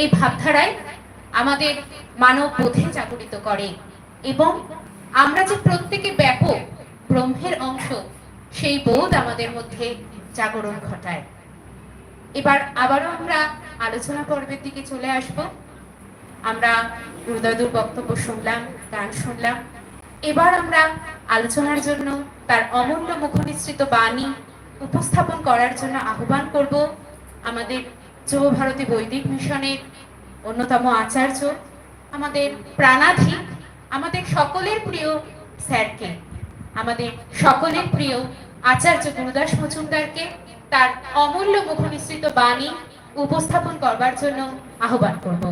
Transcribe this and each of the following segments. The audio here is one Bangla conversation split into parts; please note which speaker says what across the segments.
Speaker 1: এই ভাবধারায় আমাদের মানব বোধে জাগরিত করে এবং আমরা যে প্রত্যেকে ব্যাপক ব্রহ্মের অংশ, সেই বোধ আমাদের মধ্যে জাগরণ ঘটায়। এবার আবারও আমরা আলোচনা পর্বের দিকে চলে আসব। আমরা হৃদয়দুর বক্তব্য শুনলাম, গান শুনলাম। এবার আমরা আলোচনার জন্য তার অমূল্য মুখনিসৃত বাণী উপস্থাপন করার জন্য আহ্বান করব আমাদের যুব ভারতী বৈদিক মিশনের অন্যতম আচার্য, আমাদের প্রাণাধিক আমাদের সকলের প্রিয় স্যারকে, আমাদের সকলের প্রিয় আচার্য গুরুদাস মজুমদারকে তার অমূল্য মুখনিসৃত বাণী উপস্থাপন করবার জন্য আহ্বান করব।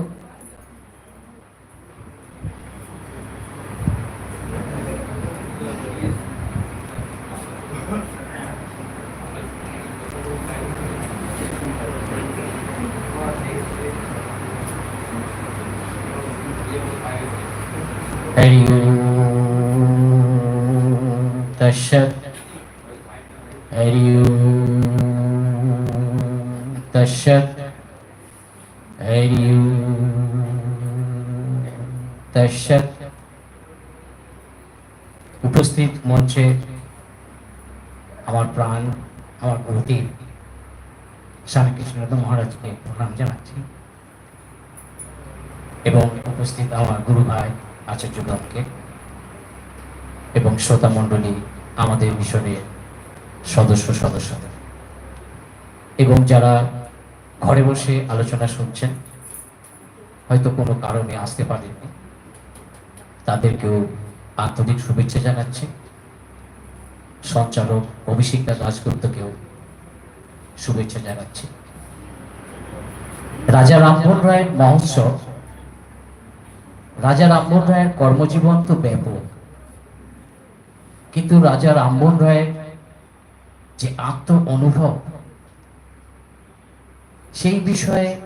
Speaker 2: हरि ओम तशत हरि ओम तशत हरि ओम तशत উপস্থিত মঞ্চে আমার প্রাণ আমার গুরুদেব স্বামী কৃষ্ণনাথ মহারাজকে প্রণাম জানাচ্ছি এবং উপস্থিত আমার গুরু ভাই আচার্যগণকে এবং শ্রোতা মণ্ডলী আমাদের মিশনের সদস্য সদস্যদের। এবং যারা ঘরে বসে আলোচনা শুনছেন, হয়তো কোনো কারণে আসতে পারেননি, তাদেরকেও আন্তরিক শুভেচ্ছা জানাচ্ছি। সঞ্চালক অভিষিক্তা দাসগুপ্তকেও শুভেচ্ছা জানাচ্ছি। রাজা রামমোহন রায়ের মহোৎসব রাজা রামমোহন রায়ের কর্মজীবন তো ব্যাপক। কিন্তু রাজা রামমোহন রায়ের যে আত্ম অনুভব সেই বিষয়ে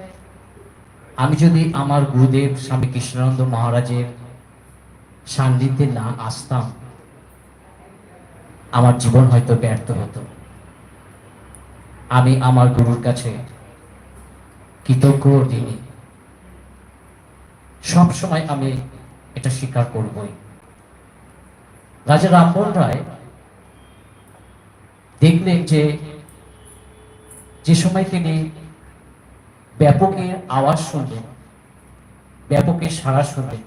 Speaker 2: আমি যদি আমার গুরুদেব স্বামী কৃষ্ণানন্দ মহারাজের সান্নিধ্যে না আসতাম, আমার জীবন হয়তো ব্যর্থ হতো। আমি আমার গুরুর কাছে কৃতজ্ঞ ঋণী। সব সময় আমি এটা স্বীকার করবই। রাজা রামমোহন রায় দেখলেন যে যে সময় তিনি ব্যাপকের আওয়াজ শুনলেন ব্যাপকের সাড়া শুনলেন,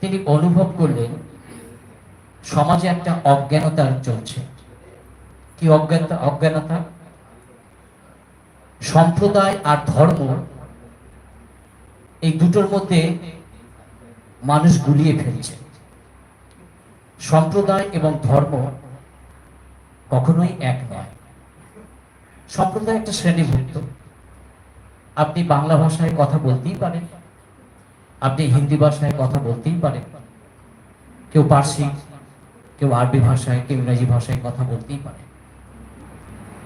Speaker 2: তিনি অনুভব করলেন, সমাজে একটা অজ্ঞানতা চলছে। কি অজ্ঞানতা? অজ্ঞানতা? সম্প্রদায় আর ধর্ম এই দুটোর মধ্যে মানুষ গুলিয়ে ফেলছে। সম্প্রদায় এবং ধর্ম কখনোই এক নয়। সম্প্রদায় একটা শ্রেণীভুক্ত। আপনি বাংলা ভাষায় কথা বলতেই পারেন। আপনি হিন্দি ভাষায় কথা বলতেই পারেন। কেউ পার্সি, কেউ আরবি ভাষায়, কেউ ইংরাজি ভাষায় কথা বলতেই পারে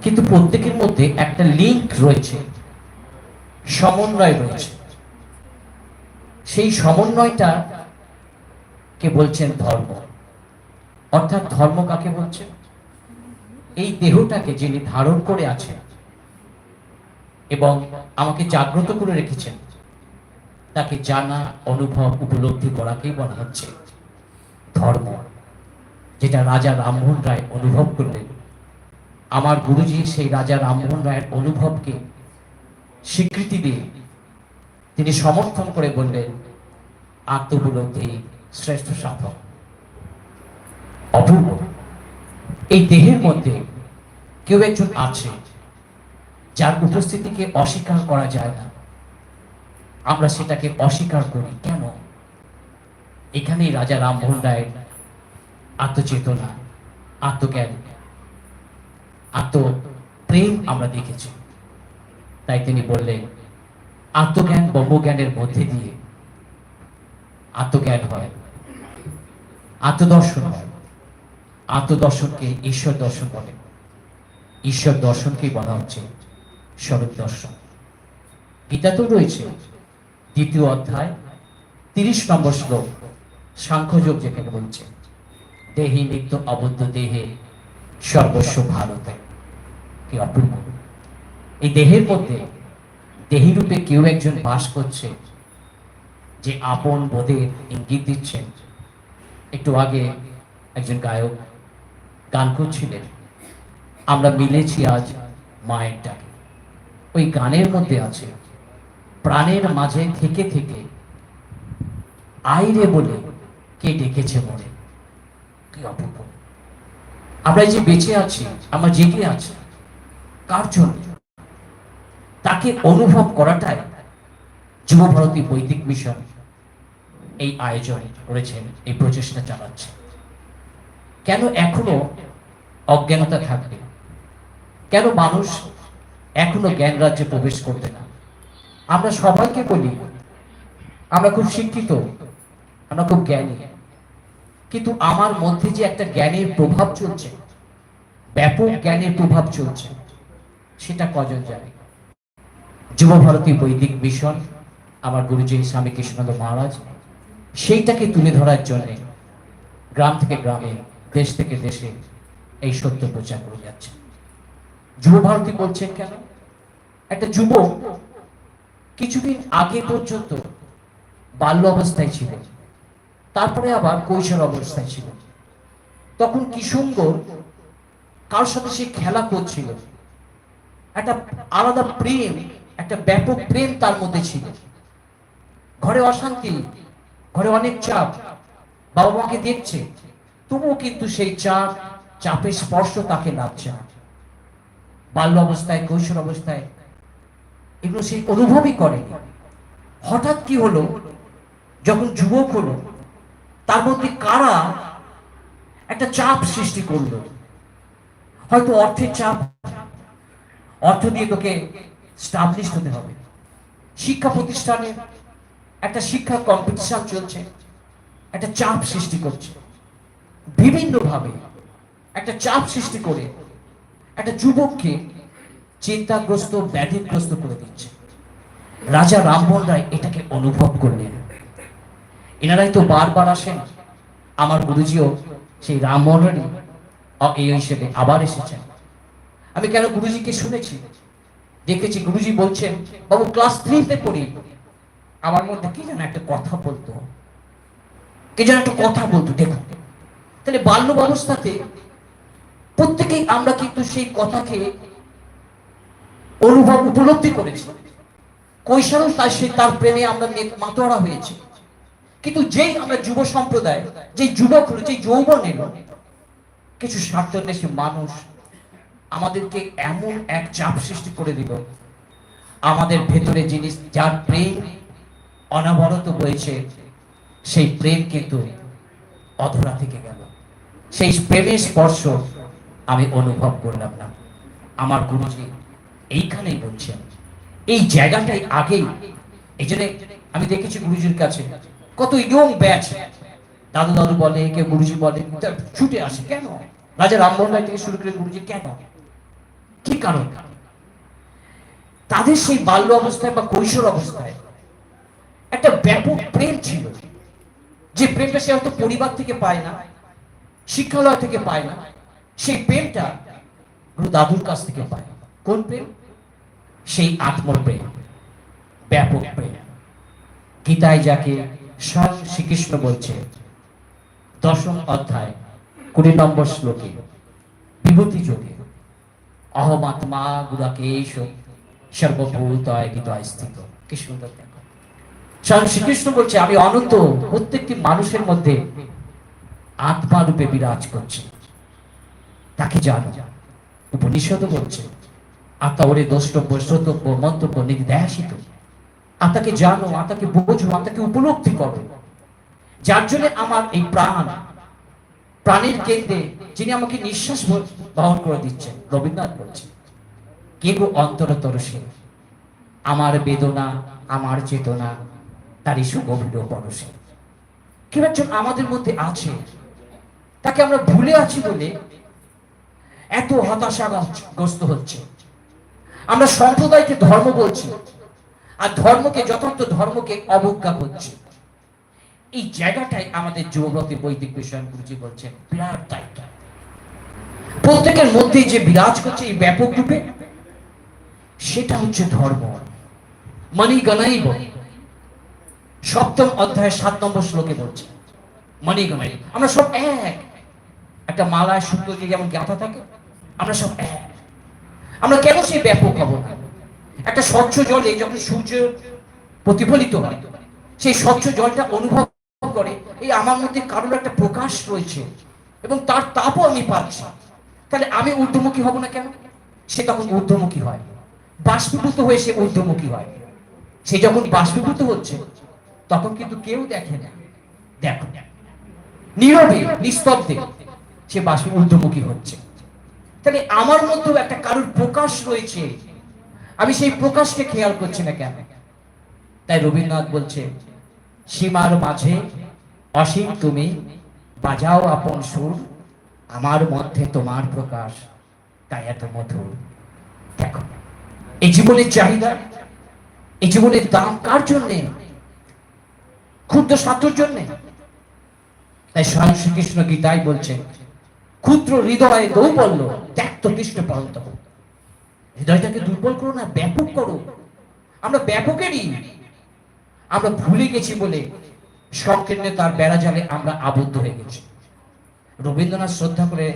Speaker 2: কিন্তু প্রত্যেকের মধ্যে একটা লিঙ্ক রয়েছে, সমন্বয় রয়েছে। সেই সমন্বয়টা কে বলছেন ধর্ম? অর্থাৎ ধর্ম কাকে বলছে? এই দেহটাকে যিনি ধারণ করে আছেন এবং আমাকে জাগ্রত করে রেখেছেন, তাকে জানা, অনুভব, উপলব্ধি করাকেই বলা হচ্ছে ধর্ম। যেটা রাজা রামমোহন রায় অনুভব করলেন। আমার গুরুজি সেই রাজা রামমোহন রায়ের অনুভবকে স্বীকৃতি দিয়ে তিনি সমর্থন করে বললেন আত্মবুলব্ধি শ্রেষ্ঠ সাধক। অপূর্ব। এই দেহের মধ্যে কেউ একজন আছে যার উপস্থিতিকে অস্বীকার করা যায় না। আমরা সেটাকে অস্বীকার করি। কেন? এখানেই রাজা রামমোহন রায়ের আত্মচেতনা, আত্মজ্ঞান, আত্মপ্রেম আমরা দেখেছি। তাই তিনি বললেন আত্মজ্ঞান, ব্রহ্মজ্ঞানের মধ্যে দিয়ে আত্মজ্ঞান হয়, আত্মদর্শন হয়। আত্মদর্শনকে ঈশ্বর দর্শন বলে। ঈশ্বর দর্শনকে বলা হচ্ছে স্বরূপ দর্শন। গীতাতেও রয়েছে। দ্বিতীয় অধ্যায়, তিরিশ নম্বর শ্লোক, সাংখ্যযোগ যেখানে বলছে, দেহি নিত্য অবদ্ধ দেহে সর্বস্ব ভারতে। কি অপূর্ব। এই দেহের মধ্যে দেহিরূপে কেউ একজন বাস করছে যে আপন বোধের ইঙ্গিত দিচ্ছেন। একটু আগে একজন গায়ক গান করছিলেন। আমরা মিলেছি আজ মায়ের ডাকে ওই গানের মধ্যে আছে, প্রাণের মাঝে থেকে থেকে আইরে বলে কে ডেকেছে মনে কি অপূর্ব। আমরা এই যে বেঁচে আছি, আমরা জেগে আছি, কার জন্য? তাকে অনুভব করাটাই যুব ভারতী বৈদিক মিশন এই আয়োজন করেছেন এই প্রচেষ্টা চালাচ্ছে। কেন এখনও অজ্ঞানতা থাকবে? কেন মানুষ এখনও জ্ঞান রাজ্যে প্রবেশ করবে না? আমরা সবাইকে বলি, আমরা খুব শিক্ষিত, আমরা খুব জ্ঞানী। কিন্তু আমার মধ্যে যে একটা জ্ঞানের প্রভাব চলছে, ব্যাপক জ্ঞানের প্রভাব চলছে, সেটা কজন জানে? যুব ভারতী বৈদিক মিশন, আমার গুরুজি স্বামী কৃষ্ণানন্দ মহারাজ, সেইটাকে তুলে ধরার জন্য গ্রাম থেকে গ্রামে, দেশ থেকে দেশে এই সত্য প্রচার করে যাচ্ছে। যুব ভারতী বলছেন কেন? একটা যুবক কিছুদিন আগে পর্যন্ত বাল্য অবস্থায় ছিল, তারপরে আবার কৈশোর অবস্থায় ছিল। তখন কি সুন্দর কার সাথে সে খেলা করছিল? একটা আলাদা প্রেম একটা ব্যাপক প্রেম তার মধ্যে ছিল। ঘরে অশান্তি, ঘরে অনেক চাপ। বাবা মাকে দেখছে, তবুও কিন্তু সেই চাপ, চাপের স্পর্শ তাকে লাগছে বাল্য অবস্থায়, কৈশোর অবস্থায় এগুলো সেই অনুভবই করে হঠাৎ কি হলো? যখন যুবক হলো, তার মধ্যে কারা একটা চাপ সৃষ্টি করল? হয়তো অর্থের চাপ। অর্থ দিয়ে তোকে স্টাবলিশ হতে হবে। শিক্ষা প্রতিষ্ঠানে একটা শিক্ষা কম্পিটিশন চলছে, একটা চাপ সৃষ্টি করছে। বিভিন্নভাবে একটা চাপ সৃষ্টি করে একটা যুবককে চিন্তাগ্রস্ত ব্যাধিগ্রস্ত করে দিচ্ছে। রাজা রামমোহন রায় এটাকে অনুভব করলেন। এনারাই তো বারবার আসেন। আমার গুরুজিও সেই রামমোহন রায় এই হিসেবে আবার এসেছেন। আমি কেন গুরুজিকে শুনেছি? দেখেছি গুরুজি বলছেন, বাবু ক্লাস থ্রিতে পড়ি। আমার মধ্যে কি যেন একটা কথা বলতো। কে যেন একটা কথা বলতো, দেখুন। তাহলে বাল্য অবস্থাতে প্রত্যেকেই আমরা কিন্তু সেই কথাকে অনুভব উপলব্ধি করেছি। কৈশোরও তার সে তার প্রেমে আমরা মাতোয়ারা হয়েছি। কিন্তু যেই আমরা যুব সম্প্রদায় যে যুবক হলো যে যৌবন এলো, কিছু স্বার্থন্বেষী মানুষ আমাদেরকে এমন এক চাপ সৃষ্টি করে দিল। আমাদের ভেতরে জিনিস, যার প্রেম অনবরত হয়েছে সেই প্রেম কিন্তু অধরা থেকে গেল। সেই প্রেমের স্পর্শ আমি অনুভব করলাম না। আমার গুরুজি এইখানেই বলছেন, এই জায়গাটাই আগেই। এই জন্য আমি দেখেছি গুরুজির কাছে, কত ইয়ং ব্যাচ। দাদু দাদু বলে কেউ গুরুজি বলে ছুটে আসে কেন? রাজা রামমোহন রায় থেকে শুরু করে গুরুজি, কেন? কি কারণ? তাদের সেই বাল্য অবস্থায় বা কৈশোর অবস্থায় একটা ব্যাপক প্রেম ছিল, যে প্রেমটা সে হয়তো পরিবার থেকে পায় না, শিক্ষালয় থেকে পায় না, সেই প্রেমটা দাদুর কাছ থেকে পায়। কোন প্রেম? সেই আত্মপ্রেম, ব্যাপক প্রেম। গীতায় যাকে স্বয়ং শ্রীকৃষ্ণ বলছে, দশম অধ্যায়, কুড়ি নম্বর শ্লোকে, বিভূতি যোগে। অহমাত্মা গুরাকেশ সর্বভূত হৃদয় স্থিত। কি স্বয়ং শ্রীকৃষ্ণ বলছে, আমি অনন্ত, প্রত্যেকটি মানুষের মধ্যে আত্মা রূপে বিরাজ করছে। তাকে জানো। উপনিষদ বলছে, আত্মা ওরে দ্রষ্টব্য, শ্রোতব্য, মন্তব্য, নির্দেশিত। আত্মাকে জানো, আত্মাকে বোঝো, আত্মাকে উপলব্ধি করো। যার জন্য আমার এই প্রাণ প্রাণের কেন্দ্রে যিনি আমাকে নিঃশ্বাস বহন করে দিচ্ছেন, রবীন্দ্রনাথ বলছেন, কে গো অন্তরতর সে আমার বেদনা, আমার চেতনা, তারই সুগভীর পরশে কেউ একজন আমাদের মধ্যে আছে, তাকে আমরা ভুলে আছি বলে এত হতাশাগ্রস্ত হচ্ছে। আমরা সম্প্রদায়কে ধর্ম বলছি, আর ধর্মকে, যথার্থ ধর্মকে অবজ্ঞা করছি। এই জায়গাটাই আমাদের যুবব্রতে বৈদিক বিষয় গুরুজি বলছেন, বিরাট দায়িত্ব। প্রত্যেকের মধ্যেই যে বিরাজ করছে এই ব্যাপক রূপে, সেটা হচ্ছে ধর্ম। মনি গণাইব সপ্তম অধ্যায় সাত নম্বর শ্লোকে বলছে মনি গণাই আমরা সব এক। একটা মালায় সুতো দিয়ে যেমন গাঁথা থাকে, আমরা সব এক। আমরা কেন সেই ব্যাপক হব না? একটা স্বচ্ছ জলে যখন সূর্য প্রতিফলিত হয়, সেই স্বচ্ছ জলটা অনুভব এই আমার মধ্যে কারোর একটা প্রকাশ রয়েছে এবং তার তাপও আমি পাচ্ছি। তাহলে আমি ঊর্ধ্বমুখী হব না কেন? সে তখন ঊর্ধ্বমুখী হয়। বাষ্পীভূত হয়ে সে ঊর্ধ্বমুখী হয়। সে যখন বাষ্পীভূত হচ্ছে, তখন কিন্তু কেউ দেখে না। দেখো, নীরবে, নিস্তব্ধে সে বাষ্পী ঊর্ধ্বমুখী হচ্ছে। তাহলে আমার মধ্যেও একটা কারোর প্রকাশ রয়েছে। আমি সেই প্রকাশকে খেয়াল করছি না কেন? তাই রবীন্দ্রনাথ বলছে, সীমার মাঝে অসীম তুমি, বাজাও আপন সুর, আমার মধ্যে তোমার প্রকাশ, তাই এত মধুর। দেখো, এই জীবনের চাহিদা, এই জীবনের দাম কার জন্যে? ক্ষুদ্র স্বার্থর জন্যে। তাই স্বয়ং শ্রীকৃষ্ণ গীতায় বলছে, ক্ষুদ্র হৃদয়ে দৌবল্য ত্যাক্ত কৃষ্ণ পরন্ত হৃদয়টাকে দুর্বল করো না, ব্যাপক করো। আমরা ব্যাপকেরই। আমরা ভুলে গেছি বলে সংকীর্ণে তার বেড়া জালে আমরা আবদ্ধ হয়ে গেছি। রবীন্দ্রনাথ শ্রদ্ধা করে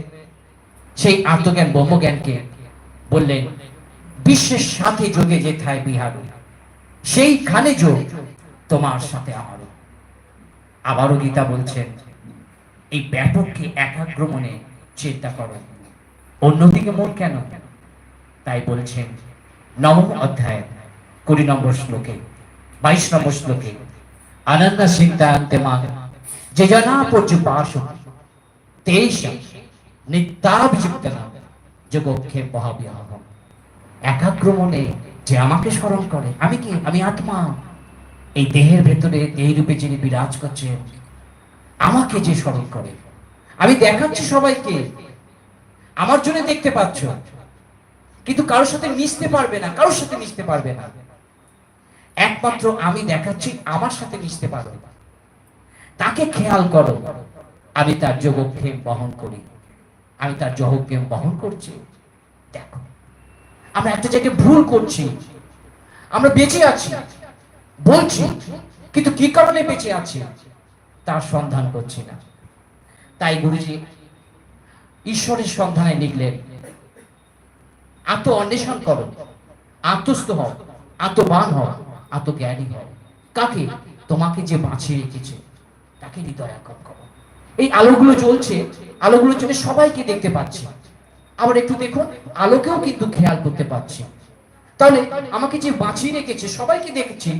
Speaker 2: সেই আত্মজ্ঞান, ব্রহ্মজ্ঞানকে বললেন, বিশ্বের সাথে যোগে যেথায় বিহার, সেইখানে যোগ তোমার সাথে আমারও আবারও গীতা বলছেন, এই ব্যাপককে একাগ্র মনে চিন্তা করো। অন্যদিকে মন কেন? তাই বলছেন, নবম অধ্যায়, কুড়ি নম্বর শ্লোকে, বাইশ নম্বর শ্লোকে আনন্দ সিদ্ধান্তে মা যে জনা পর্যুপাস তেইশ নিত্যাভিযুক্ত না, যোগক্ষে মহাবিয়াহ। একাগ্র মনে যে আমাকে স্মরণ করে, আমি কি, আমি আত্মা? এই দেহের ভেতরে এই রূপে যিনি বিরাজ করছেন, আমাকে যে স্মরণ করে, আমি দেখাচ্ছি সবাইকে। আমার জন্য দেখতে পাচ্ছ, কিন্তু কারোর সাথে মিশতে পারবে না, কারোর সাথে মিশতে পারবে না। একমাত্র আমি দেখাচ্ছি, আমার সাথে মিশতে পারবে তাকে খেয়াল করো, আমি তার যোগক্ষেম বহন করি। আমি তার যোগক্ষেম বহন করছি। দেখো, আমরা একটা জায়গায় ভুল করছি। আমরা বেঁচে আছি, বলছি, কিন্তু কি কারণে বেঁচে আছি? তার সন্ধান করছি না। তাই গুরুজি ঈশ্বরের সন্ধানে লিখলেন আত্ম অন্বেষণ করো, আত্মস্থ হও, আত্মবান হও। আত্মজ্ঞানী হও। কাকে? তোমাকে যে বাঁচিয়ে রেখেছে, তাকে হৃদয় একম করো। এই আলোগুলো জ্বলছে, আলোগুলোর জন্য সবাইকে দেখতে পাচ্ছি। আবার একটু দেখুন, আলোকেও কিন্তু খেয়াল করতে পাচ্ছি। তাহলে আমাকে যে বাঁচিয়ে রেখেছে, সবাইকে দেখছি,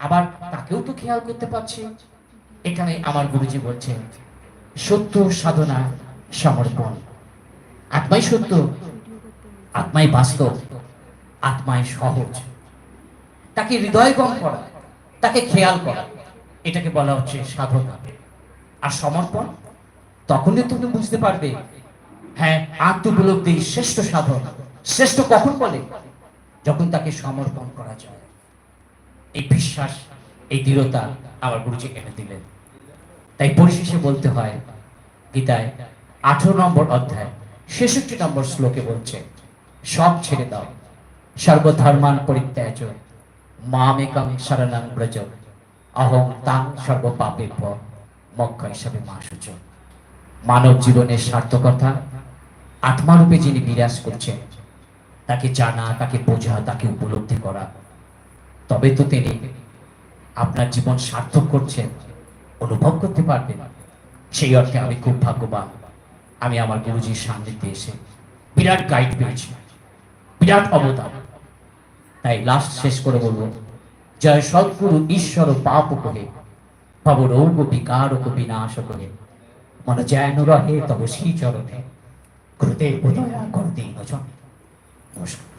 Speaker 2: আবার তাকেও তো খেয়াল করতে পারছি এখানে আমার গুরুজি বলছেন, সত্য সাধনা সমর্পণ। আত্মাই সত্য, আত্মাই বাস্তব, আত্মাই সহজ। তাকে হৃদয়গম করা, তাকে খেয়াল করা, এটাকে বলা হচ্ছে সাধনা। আর সমর্পণ, তখনই তুমি বুঝতে পারবে হ্যাঁ আত্মোপলব্ধি শ্রেষ্ঠ সাধন। শ্রেষ্ঠ কখন বলে? যখন তাকে সমর্পণ করা যায়। এই বিশ্বাস, এই দৃঢ়তা আমার গুরুজি এনে দিলেন। তাই পরিশেষে বলতে হয়, গীতায় আঠারো নম্বর অধ্যায়, ছেষট্টি নম্বর শ্লোকে বলছে, সব ছেড়ে দাও, সর্বধর্মান পরিত্যাজ মামেকং শরণং ব্রজ অহং তাং সর্ব পাপে মক্ষ হিসাবে মা মানব জীবনের সার্থকতা, আত্মারূপে যিনি বিরাজ করছেন, তাকে জানা, তাকে বোঝা, তাকে উপলব্ধি করা। তবে তো তিনি আপনার জীবন সার্থক করছেন, অনুভব করতে পারবেন। সেই অর্থে আমি খুব ভাগ্যবান। আমি আমার গুরুজির সান্নিধ্যে এসে বিরাট গাইড পেয়েছি। বিরাট অবদান। তাই লাস্ট শেষ করে বলব, জয় সদ্গুরু ঈশ্বর পাপ কহে তব রোগ বিকার বিনাশ কহে মন যেন রহে তব শ্রী চরণে গুরুদেব দয়া করতে নমস্কার।